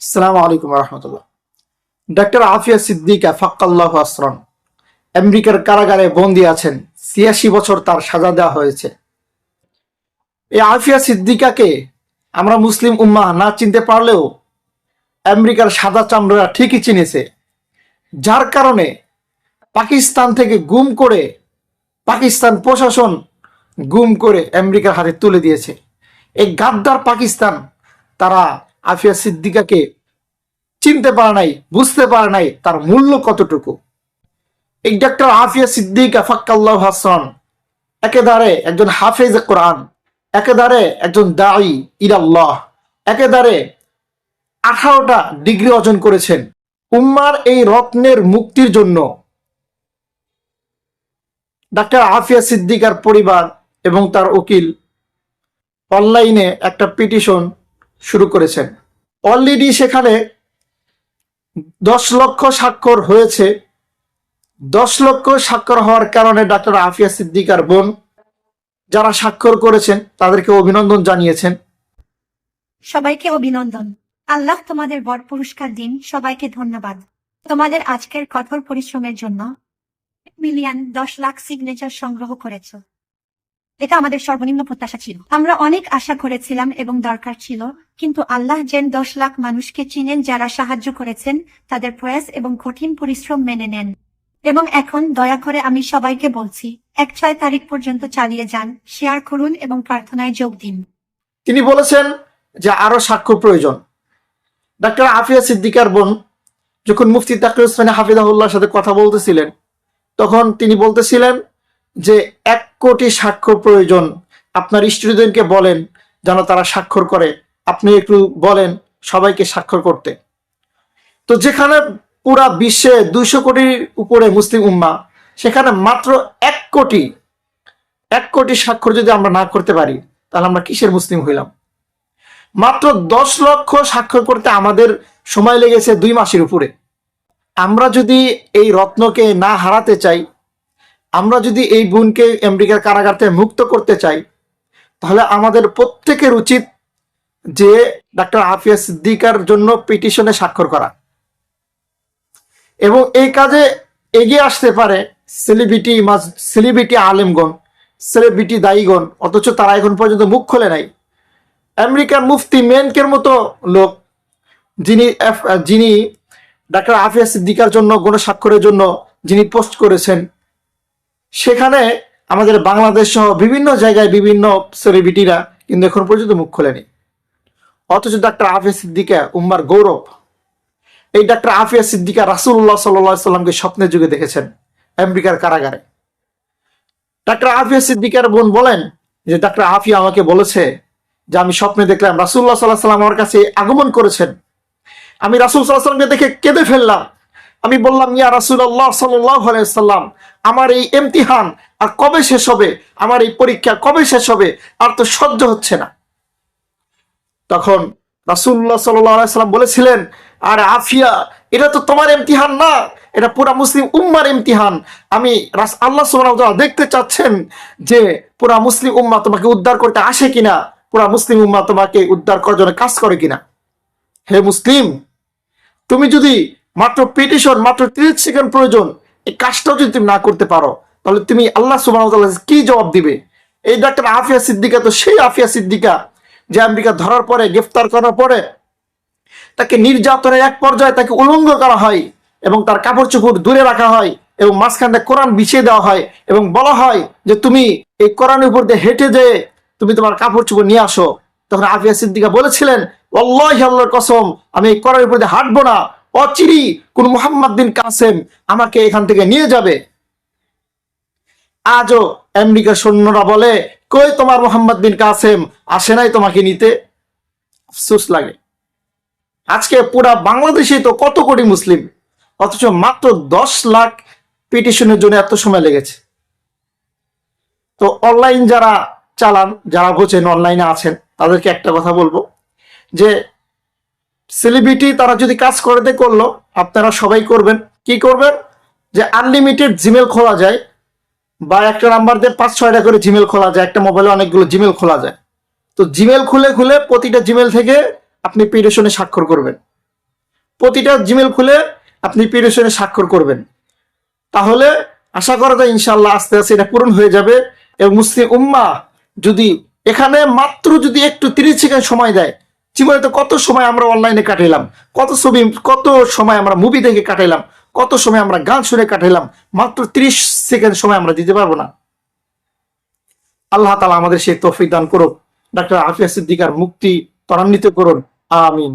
আসসালামু আলাইকুম রহমতুল্লাহ। ডক্টর আফিয়া সিদ্দিকা ফাক্কাল্লাহ আসরন, আমেরিকার কারাগারে বন্দী আছেন, ছিয়াশি বছর তার সাজা দেওয়া হয়েছে। এই আফিয়া সিদ্দিকাকে আমরা মুসলিম উম্মা না চিনতে পারলেও আমেরিকার সাদা চামড়া ঠিকই চিনেছে। যার কারণে পাকিস্তান থেকে গুম করে পাকিস্তান প্রশাসন গুম করে আমেরিকার হাতে তুলে দিয়েছে। এই গাদ্দার পাকিস্তান তারা আফিয়া সিদ্দিকাকে চিনতে পারে নাই, বুঝতে পারে নাই তার মূল্য কতটুকু। এই ডাক্তার আফিয়া সিদ্দিকা ফাক্কাল্লাহ হাসান একেবারে একজন হাফেজ কোরআন একেবারে একজন দায়ী ইরাল্লাহ একেবারে আঠারোটা ডিগ্রি অর্জন করেছেন। উম্মার এই রত্নের মুক্তির জন্য ডাক্তার আফিয়া সিদ্দিকার পরিবার এবং তার উকিল অনলাইনে একটা পিটিশন শুরু করেছেন। অলরেডি সেখানে দশ লক্ষ স্বাক্ষর হয়েছে। দশ লক্ষ স্বাক্ষর হওয়ার কারণে ডাক্তার আফিয়া সিদ্দিকার বোন যারা স্বাক্ষর করেছেন, তাদেরকে অভিনন্দন জানিয়েছেন। সবাইকে অভিনন্দন। আল্লাহ তোমাদের বর পুরস্কার দিন। সবাইকে ধন্যবাদ। তোমাদের আজকের কঠোর পরিশ্রমের জন্য মিলিয়ন দশ লাখ সিগনেচার সংগ্রহ করেছ। এটা আমাদের সর্বনিম্ন প্রত্যাশা ছিল। আমরা অনেক আশা করেছিলাম এবং দরকার ছিল কিন্তু আল্লাহ যেন দশ লাখ মানুষকে চিনেন যারা সাহায্য করেছেন, তাদের প্রয়াস এবং কঠিন পরিশ্রম মেনে নেন। এবং এখন দয়া করে আমি সবাইকে বলছি, এক ছয় তারিখ পর্যন্ত চালিয়ে যান, শেয়ার করুন এবং প্রার্থনায় যোগ দিন। তিনি বলেছেন যে আরও সাক্ষ্য প্রয়োজন। ডাক্তার আফিয়া সিদ্দিকার বোন যখন মুফতি তাকির উসমানী হাফিজাহুল্লাহর সাথে কথা বলতেছিলেন, তখন তিনি বলতেছিলেন যে এক কোটি স্বাক্ষর প্রয়োজন। আপনার স্টুডেন্টকে বলেন যেন তারা স্বাক্ষর করে। আপনি একটু বলেন সবাইকে স্বাক্ষর করতে। তো যেখানে পুরা বিশ্বে দুইশো কোটির উপরে মুসলিম উম্মা, সেখানে মাত্র এক কোটি এক কোটি স্বাক্ষর যদি আমরা না করতে পারি, তাহলে আমরা কিসের মুসলিম হইলাম? মাত্র দশ লক্ষ স্বাক্ষর করতে আমাদের সময় লেগেছে দুই মাসের উপরে। আমরা যদি এই রত্নকে না হারাতে চাই, আমরা যদি এই বোনকে আমেরিকার কারাগার থেকে মুক্ত করতে চাই, তাহলে আমাদের প্রত্যেকের উচিত যে ডাক্তার আফিয়া সিদ্দিকার জন্য পিটিশনে স্বাক্ষর করা। এবং এই কাজে এগিয়ে আসতে পারে সেলিব্রিটি সেলিব্রিটি আলেমগণ সেলিব্রিটি দায়ীগণ, অথচ তারা এখন পর্যন্ত মুখ খোলে নাই। আমেরিকার মুফতি মেনকের মতো লোক, যিনি যিনি ডাক্তার আফিয়া সিদ্দিকার জন্য গণস্বাক্ষরের জন্য যিনি পোস্ট করেছেন, সেখানে আমাদের বাংলাদেশ সহ বিভিন্ন জায়গায় বিভিন্ন সেলিব্রিটিরা কিন্তু এখন পর্যন্ত মুখ খোলেনি। অথচ ডাক্তার আফিয়া সিদ্দিকা উম্মার গৌরব, এই ডাক্তার আফিয়া সিদ্দিকা রাসুল্লাহ সাল্লাহ সাল্লামকে স্বপ্নের যুগে দেখেছেন আমেরিকার কারাগারে। ডাক্তার আফিয়া সিদ্দিকার বোন বলেন যে, ডাক্তার আফিয়া আমাকে বলেছে যে, আমি স্বপ্নে দেখলাম রাসুল্লাহ সাল্লাহ সাল্লাম আমার কাছে আগমন করেছেন। আমি রাসুল সাল্লাহ সাল্লামকে দেখে কেঁদে ফেললাম। আমি বললাম, ইয়া রাসুল্লাহ সাল্লাহ সাল্লাম, আমার এই এমতিহান আর কবে শেষ হবে? আমার এই পরীক্ষা কবে শেষ হবে? আর তো সহ্য হচ্ছে না। তখন রাসুল্লাহ সাল্লাম বলেছিলেন, আর আফিয়া, এটা তো তোমার ইমতিহান না, এটা পুরা মুসলিম উম্মার ইমতিহান। আমি আল্লাহ সুবহানাহু দেখতে চাচ্ছেন যে পুরা মুসলিম উম্মা তোমাকে উদ্ধার করতে আসে কিনা, পুরা মুসলিম উম্মা তোমাকে উদ্ধার করার জন্য কাজ করে কিনা। হে মুসলিম, তুমি যদি মাত্র পিটিশন মাত্র তিরিশ সেকেন্ড প্রয়োজন, এই কাজটাও যদি তুমি না করতে পারো, তাহলে তুমি আল্লাহ কাছে কি জবাব দিবে? এই ডাক্তার আফিয়া সিদ্দিকা তো সেই আফিয়া সিদ্দিকা যে আমেরিকা ধরার পরে, গ্রেফতার করার পরে তাকে নির্যাতনের এক পর্যায়ে তাকে উলঙ্গ করা হয় এবং তার কাপড় চোপড় দূরে রাখা হয় এবং মাঝখানে কোরআন বিছিয়ে দেওয়া হয় এবং বলা হয় যে, তুমি এই কোরআনের উপর দিয়ে হেঁটে যেয়ে তুমি তোমার কাপড় চোপড় নিয়ে আসো। তখন আফিয়া সিদ্দিকা বলেছিলেন অল্লাহ আল্লাহর কসম, আমি এই কোরআনের উপর দিয়ে হাঁটবো না। অচিরি কোন মোহাম্মদ বিন কাসেম আমাকে এখান থেকে নিয়ে যাবে। আজও আমেরিকার সৈন্যরা বলে কই তোমার মোহাম্মদ বিন কাসেম? আসে নাই তোমাকে নিতে? আফসোস লাগে। আজকে পুরা বাংলাদেশে তো কত কোটি মুসলিম, অথচ মাত্র দশ লাখ পিটিশনের জন্য এত সময় লেগেছে। তো অনলাইন যারা চালান, যারা বোঝেন অনলাইনে আছেন, তাদেরকে একটা কথা বলব, যে সেলিব্রিটি তারা যদি কাজ করতে করল, আপনারা সবাই করবেন। কি করবেন? যে আনলিমিটেড জিমেল খোলা যায় বা একটা নাম্বার দিয়ে পাঁচ, ছয়টা করে জিমেল খোলা যায়, একটা মোবাইলে অনেকগুলো জিমেল খোলা যায়। তো জিমেল খুলে খুলে প্রতিটা জিমেল থেকে আপনি পিটিশনে স্বাক্ষর করবেন। প্রতিটা জিমেল খুলে আপনি পিটিশনে স্বাক্ষর করবেন। তাহলে আশা করা যায় ইনশাল্লাহ আস্তে আস্তে এটা পূরণ হয়ে যাবে এবং মুসলিম উম্মা যদি এখানে মাত্র যদি একটু তিরিশ সেকেন্ড সময় দেয়, জীবনে তো কত সময় আমরা অনলাইনে কাটাইলাম, কত ছবি, কত সময় আমরা মুভি দেখে কাটাইলাম, কত সময় আমরা গান শুনে কাটাইলাম, মাত্র তিরিশ সেকেন্ড সময় আমরা দিতে পারব না। আল্লাহ তালা আমাদের সেই তৌফিক দান করুক। ডাক্তার আফিয়া সিদ্দিকার মুক্তি ত্বরান্বিত করুন। আমিন।